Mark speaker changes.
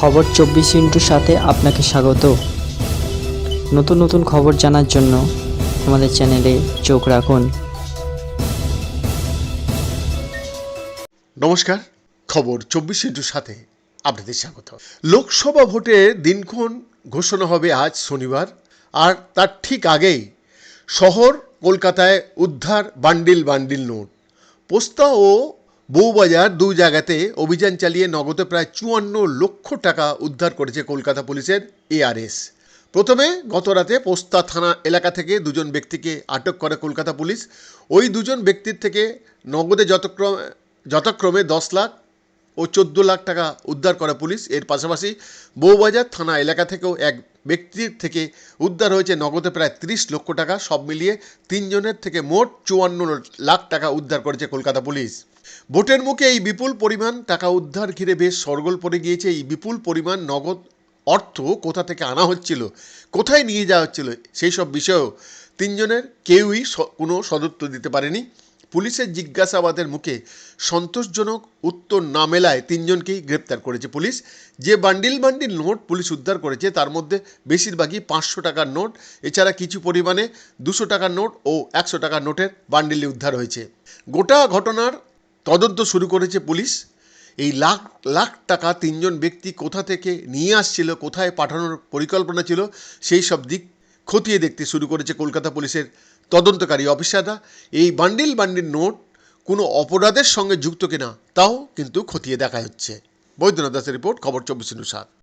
Speaker 1: খবর চব্বিশ ইন্টুর সাথে আপনাকে স্বাগত। নতুন নতুন খবর জানার জন্য আমাদের চ্যানেলে চোখ রাখুন।
Speaker 2: নমস্কার, খবর চব্বিশ ইন্টুর সাথে আপনাদের স্বাগত। লোকসভা ভোটে দিনক্ষণ ঘোষণা হবে আজ শনিবার, আর তার ঠিক আগেই শহর কলকাতায় উদ্ধার বান্ডিল বান্ডিল নোট। পোস্তা ও বউবাজার দু জায়গাতে অভিযান চালিয়ে নগদে প্রায় চুয়ান্ন লক্ষ টাকা উদ্ধার করেছে কলকাতা পুলিশের এআরএস প্রথমে গত রাতে পোস্তা থানা এলাকা থেকে দুজন ব্যক্তিকে আটক করে কলকাতা পুলিশ। ওই দুজন ব্যক্তির থেকে নগদে যতক্রমে, যথাক্রমে দশ লাখ ও চোদ্দ লাখ টাকা উদ্ধার করে পুলিশ। এর পাশাপাশি বউবাজার থানা এলাকা থেকেও এক ব্যক্তির থেকে উদ্ধার হয়েছে নগদে প্রায় তিরিশ লক্ষ টাকা। সব মিলিয়ে তিনজনের থেকে মোট চুয়ান্ন লাখ টাকা উদ্ধার করেছে কলকাতা পুলিশ। ভোটের মুখে এই বিপুল পরিমাণ টাকা উদ্ধার ঘিরে বেশ সরগোল পড়ে গিয়েছে। এই বিপুল পরিমাণ নগদ অর্থ কোথা থেকে আনা হচ্ছিল, কোথায় নিয়ে যাওয়া হচ্ছিল, সেই সব বিষয়েও তিনজনের কেউই কোনো সদুত্তর দিতে পারেনি। পুলিশের জিজ্ঞাসাবাদের মুখে সন্তোষজনক উত্তর না মেলায় তিনজনকেই গ্রেপ্তার করেছে পুলিশ। যে বান্ডিল বান্ডিল নোট পুলিশ উদ্ধার করেছে, তার মধ্যে বেশিরভাগই পাঁচশো টাকার নোট। এছাড়া কিছু পরিমাণে দুশো টাকার নোট ও একশো টাকার নোটের বান্ডিল উদ্ধার হয়েছে। গোটা ঘটনার তদন্ত শুরু করেছে পুলিশ। এই লাখ লাখ টাকা তিনজন ব্যক্তি কোথা থেকে নিয়ে আসছিল, কোথায় পাঠানোর পরিকল্পনা ছিল, সেই সব দিক খতিয়ে দেখতে শুরু করেছে কলকাতা পুলিশের তদন্তকারী অফিসাররা। এই বান্ডিল বান্ডিল নোট কোনো অপরাধের সঙ্গে যুক্ত কিনা, তাও কিন্তু খতিয়ে দেখা হচ্ছে। বৈদ্যনাথ দাসের রিপোর্ট, খবর চব্বিশ সাত।